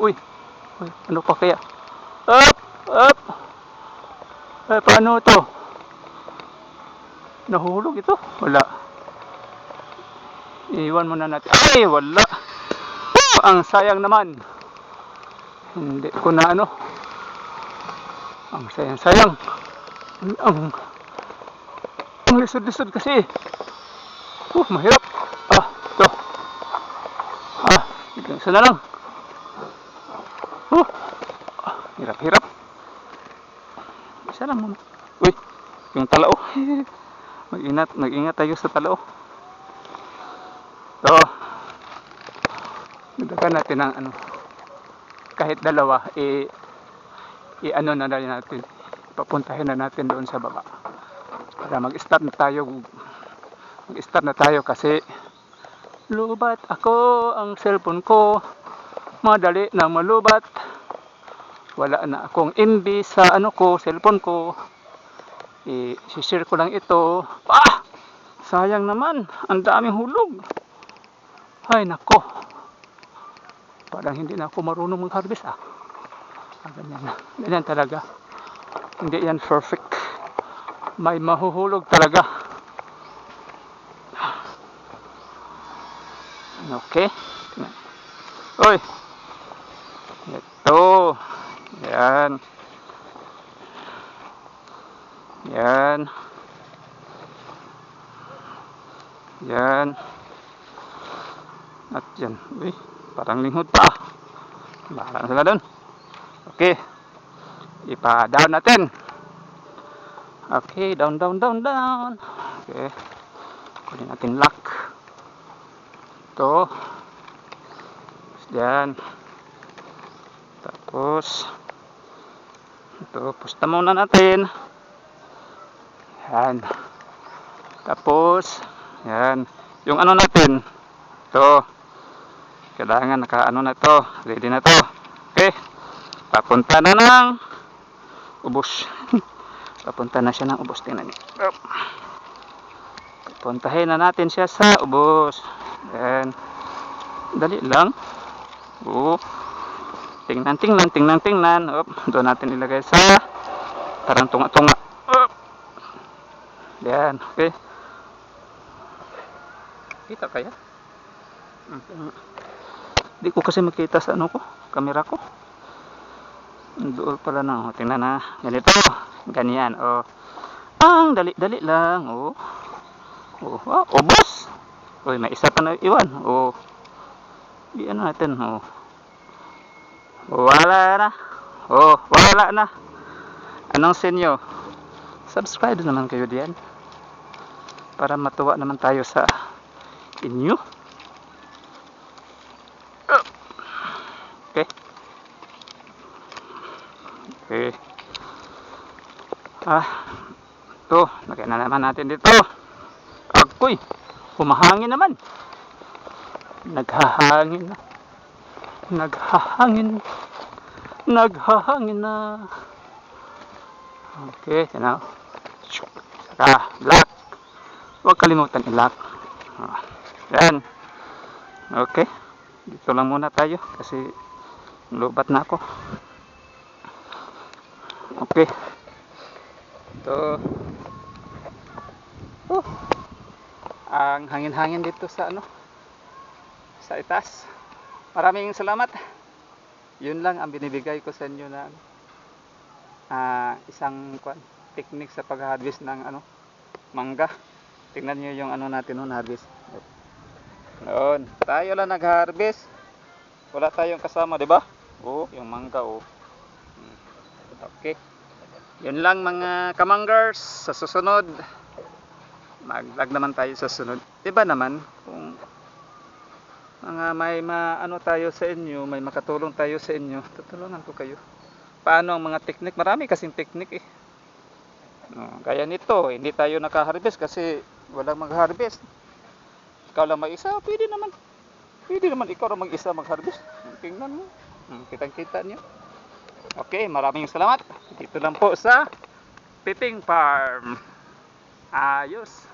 Uy. Uy, ano pa kaya? Up! Up! Eh, paano to? Nahulog ito? Wala. Iwan muna natin. Ay, wala. Ang sayang naman. Hindi ko na ano. Ang sayang sayang. Ang ang, lisod-lisod kasi. Uh, mahirap. Ah, ito. Ah, isa na lang. Uh, ah, hirap-hirap. Isa lang muna. Uy, yung talao. Mag-ingat, mag-ingat tayo sa talao. Ito. Dagdagan natin ng ano. Kahit dalawa, i, i ano na rin natin. Papuntahin na natin doon sa baba. Para mag-start na tayo. Mag-start na tayo kasi lubat ako ang cellphone ko. Madali na malubat. Wala na akong MB sa ano ko, cellphone ko. I-share ko lang ito. Ah! Sayang naman. Ang daming hulog. Ay, nako. Parang hindi na ako marunong mag-harvest ah. ah ganyan. Ganyan talaga. Hindi yan perfect. May mahuhulog talaga. Okay. Oy. Ito. Yan. Yan. Yan. At yan. Uy, parang linghod pa. Bahala na sila doon. Okay. Ipa-down natin. Okay, down, down, down, down. Okay. Kunin natin lock. Ito. Tapos yan. Tapos, ito, pusta muna natin. Yan. Tapos, yan. Yung ano natin, ito. Kailangan naka ano na to. Ready na to. Okay. Papunta na ng ubos. Papunta na siya ng ubos. Tingnan niyo. Up. Papuntahin na natin siya sa ubos. Yan. Dali lang. Oo. Tingnan, tingnan, tingnan, tingnan. Up. Doon natin ilagay sa parang tunga-tunga. Up. Yan. Okay. Kita kaya? Okay. Di ko kasi makita sa ano ko, camera ko. Doon pala na, oh. tingnan na. Ganito, ganyan, oh. Ang dali-dali lang, oh. Oh, oh, oh boss. Uy, may isa pa na iwan, oh. Ano natin, oh. Wala na. Oh, wala na. Anong senyo? Subscribe naman kayo diyan. Para matuwa naman tayo sa inyo. Okay. Okay. Ah. Ito. Lagyan na naman natin dito. Agoy. Humahangin naman. Naghahangin na. Naghahangin. Naghahangin na. Okay. Na. Saka. Lock. Huwag kalimutan i-lock. Ah, Yan. Okay. Dito lang muna tayo kasi lubat na ako. Okay. Ito. Oh. Ang hangin-hangin dito sa ano? Sa itas. Maraming salamat. Yun lang ang binibigay ko sa inyo na ah, isang kwan, technique sa pag-harvest ng ano, mangga. Tingnan niyo yung ano natin noon harvest. Noon, tayo lang nag-harvest. Wala tayong kasama, 'di ba? Oh, yung mangga oh. Hmm. Okay. Yun lang mga kamangers sa susunod. Mag-vlog naman tayo sa susunod. 'Di ba naman kung mga may maano tayo sa inyo, may makatulong tayo sa inyo, tutulungan ko kayo. Paano ang mga technique? Marami kasing technique eh. No, gaya nito, hindi tayo naka-harvest kasi walang mag-harvest ikaw lang mag-isa, pwede naman. Pwede naman ikaw lang mag-isa mag-harvest. Tingnan mo. Hmm, Kitang-kita niyo. Okay, maraming salamat. Dito lang po sa Piping Farm. Ayos.